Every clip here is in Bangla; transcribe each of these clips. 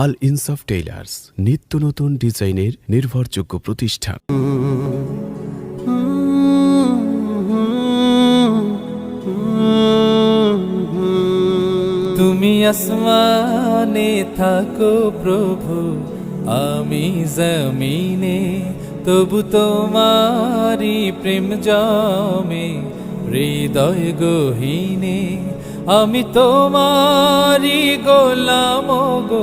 আল ইনসাফ টেইলার্স নিত্য নতুন ডিজাইনের নির্ভরযোগ্য প্রতিষ্ঠান। তুমি আসমানে থাকো প্রভু, আমি জমিনে, তবু তোমারি প্রেম জমে, হৃদয় গহীনে, আমি তোমারি গোলাম গো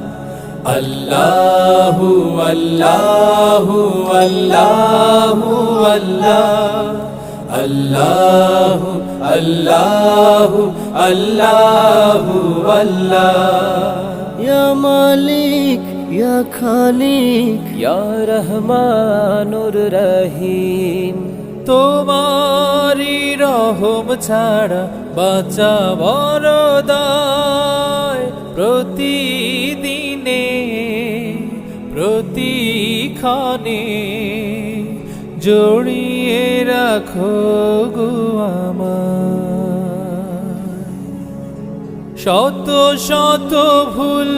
আল্লাহু আল্লাহু আল্লাহু আল্লাহ আল্লাহু আল্লাহু আল্লাহু ইয়া মালিক ইয়া খালিক ইয়া রহমানুর রহিম তোমারি রহম ছাড়া বাঁচা বরদায় প্রতিক্ষণে জড়িয়ে রাখো গো শত শত ভুল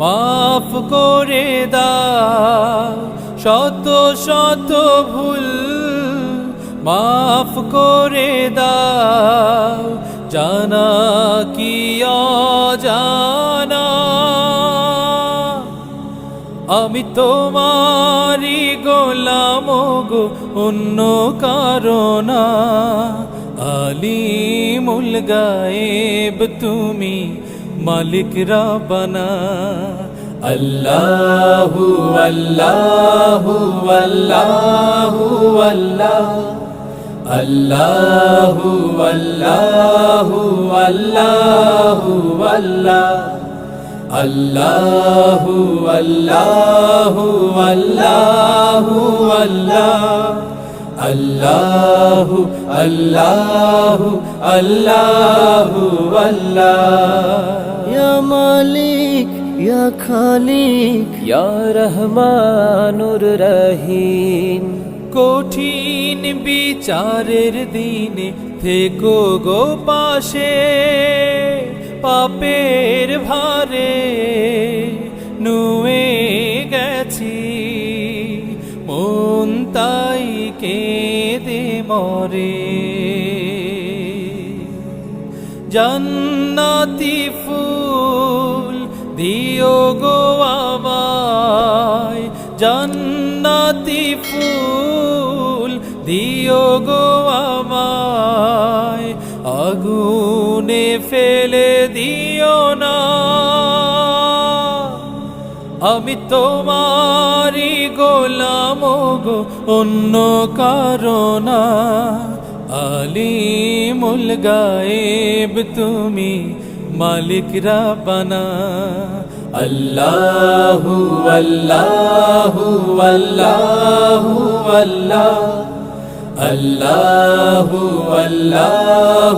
মাফ করে দাও। শত শত ভুল মাফ করে দাও। জানা কি আমি তোমারি গোলাম গো, অন্য কারণা। আলিমুল গায়েব তুমি মালিক রাবানা। আল্লাহু আল্লাহু আল্লাহু আল্লাহ। আল্লাহু আল্লাহু আল্লাহু আল্লাহ। আল্লাহু আল্লাহু আল্লাহু আল্লাহ আল্লাহু আল্লাহু আল্লাহু আল্লাহ ইয়া মালিক, ইয়া খালিক, ইয়া রহমানুর রহিম। কঠিন বিচারের দিনে থেকো গো পাশে। পাপের ভারে নুয়ে গেছি। মন তাই কেঁদে মরে। জান্নাতি ফুল দিও গো আমায়। জান্নাতি ফুল দিও গো আমায়। আগুনে ফেলে দিও না। আমি তোমারি গোলাম গো, অন্য কারণা আলিমুল গায়েব তুমি মালিক রাবানা আল্লাহু আল্লাহু আল্লাহু আল্লাহ। আল্লাহু আল্লাহু।